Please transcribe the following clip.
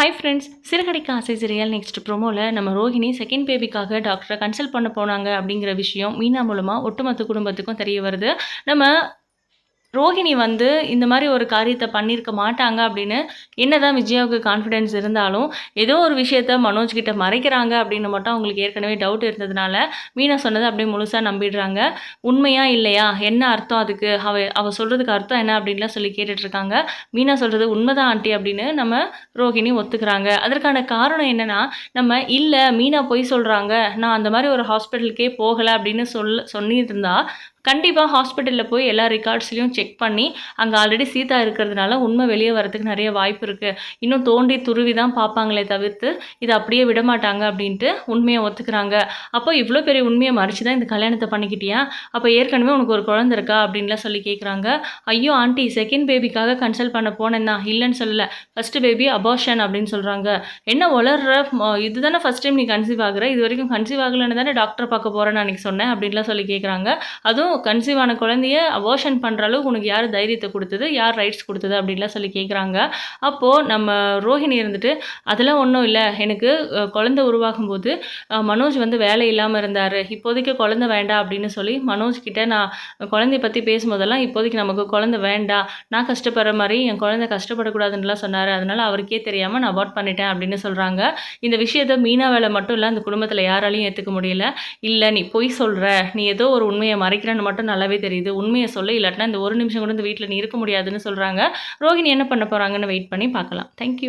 Hi friends சிறுகடைக்கு ஆசை serial next ப்ரோமோவில் நம்ம Rohini second பேபிக்காக டாக்டரை கன்சல்ட் பண்ண போனாங்க அப்படிங்கிற விஷயம் மீனா மூலமாக ஒட்டுமொத்த குடும்பத்துக்கும் தெரிய வருது. நம்ம ரோஹிணி வந்து இந்த மாதிரி ஒரு காரியத்தை பண்ணியிருக்க மாட்டாங்க அப்படின்னு என்னதான் விஜயாவுக்கு கான்ஃபிடென்ஸ் இருந்தாலும் ஏதோ ஒரு விஷயத்த மனோஜ் கிட்ட மறைக்கிறாங்க அப்படின்னு மட்டும் அவங்களுக்கு ஏற்கனவே டவுட் இருந்ததுனால மீனா சொன்னதை அப்படியே முழுசாக நம்பிடுறாங்க. உண்மையா இல்லையா? என்ன அர்த்தம் அதுக்கு? அவ அவ சொல்கிறதுக்கு அர்த்தம் என்ன அப்படின்லாம் சொல்லி கேட்டுட்ருக்காங்க. மீனா சொல்கிறது உண்மைதான் ஆண்டி அப்படின்னு நம்ம ரோஹிணி ஒத்துக்கிறாங்க. அதற்கான காரணம் என்னன்னா நம்ம இல்லை மீனா பொய் சொல்கிறாங்க நான் அந்த மாதிரி ஒரு ஹாஸ்பிட்டலுக்கே போகலை அப்படின்னு சொல்ல சொல்லியிருந்தா கண்டிப்பாக ஹாஸ்பிட்டலில் போய் எல்லா ரெக்கார்ட்ஸ்லையும் செக் பண்ணி அங்கே ஆல்ரெடி சீதா இருக்கிறதுனால உண்மை வெளியே வரதுக்கு நிறைய வாய்ப்பு இருக்குது இன்னும் தோண்டி துருவி தான் பார்ப்பாங்களே தவிர்த்து இதை அப்படியே விட மாட்டாங்க அப்படின்ட்டு உண்மையை ஒத்துக்கிறாங்க. அப்போ இவ்வளோ பெரிய உண்மையை மறைச்சு தான் இந்த கல்யாணத்தை பண்ணிக்கிட்டியா? அப்போ ஏற்கனவே உனக்கு ஒரு குழந்தை இருக்கா? அப்படின்லாம் சொல்லி கேட்குறாங்க ஐயோ ஆண்டி செகண்ட் பேபிக்காக கன்சல்ட் பண்ண போனேன் தான் இல்லைன்னு சொல்லலை. ஃபஸ்ட்டு பேபி அபார்ஷன் அப்படின்னு சொல்கிறாங்க என்ன வளர்ற இது இதுதானே ஃபஸ்ட் டைம் நீ கன்சீவ் ஆகுற. இது வரைக்கும் கன்சீவ் ஆகலைன்னு தானே டாக்டர் பார்க்க போகிறேன்னு அன்றைக்கி சொன்னேன் அப்படின்லாம் சொல்லி கேட்குறாங்க அதுவும் கன்சீவ் ஆன குழந்தைய அபார்ஷன் பண்ணுற அளவுக்கு உனக்கு யார் தைரியத்தை கொடுத்தது? யார் ரைட்ஸ் கொடுத்தது? அப்படின்லாம் சொல்லி கேட்குறாங்க அப்போது நம்ம ரோஹிணி இருந்துட்டு அதெல்லாம் ஒன்றும் இல்லை. எனக்கு குழந்தை உருவாகும் போது மனோஜ் வந்து வேலை இல்லாமல் இருந்தார். இப்போதைக்கு குழந்தை வேண்டாம். அப்படின்னு சொல்லி மனோஜ் கிட்ட நான் குழந்தைய பற்றி பேசும்போதெல்லாம் இப்போதைக்கு நமக்கு குழந்தை வேண்டாம். நான் கஷ்டப்படுற மாதிரி என் குழந்தை கஷ்டப்படக்கூடாதுன்னுலாம் சொன்னார். அதனால் அவருக்கே தெரியாமல் நான் அபார்ட் பண்ணிட்டேன். அப்படின்னு சொல்கிறாங்க இந்த விஷயத்த மீனா வேலை மட்டும் இல்லை அந்த குடும்பத்தில் யாராலையும் ஏற்றுக்க முடியல. இல்லை நீ பொய் சொல்கிற நீ ஏதோ ஒரு உண்மையை மறைக்கிறேன்னு மட்டும் நல்லாவே தெரியுது. உண்மையை சொல்ல. இல்லாட்டினா இந்த ஒரு ஒரு நிமிஷம் கூட இந்த வீட்டில் நீ இருக்க முடியாதுன்னு சொல்கிறாங்க ரோஹிணி என்ன பண்ண போகிறாங்கன்னு வெயிட் பண்ணி பார்க்கலாம். தேங்க்யூ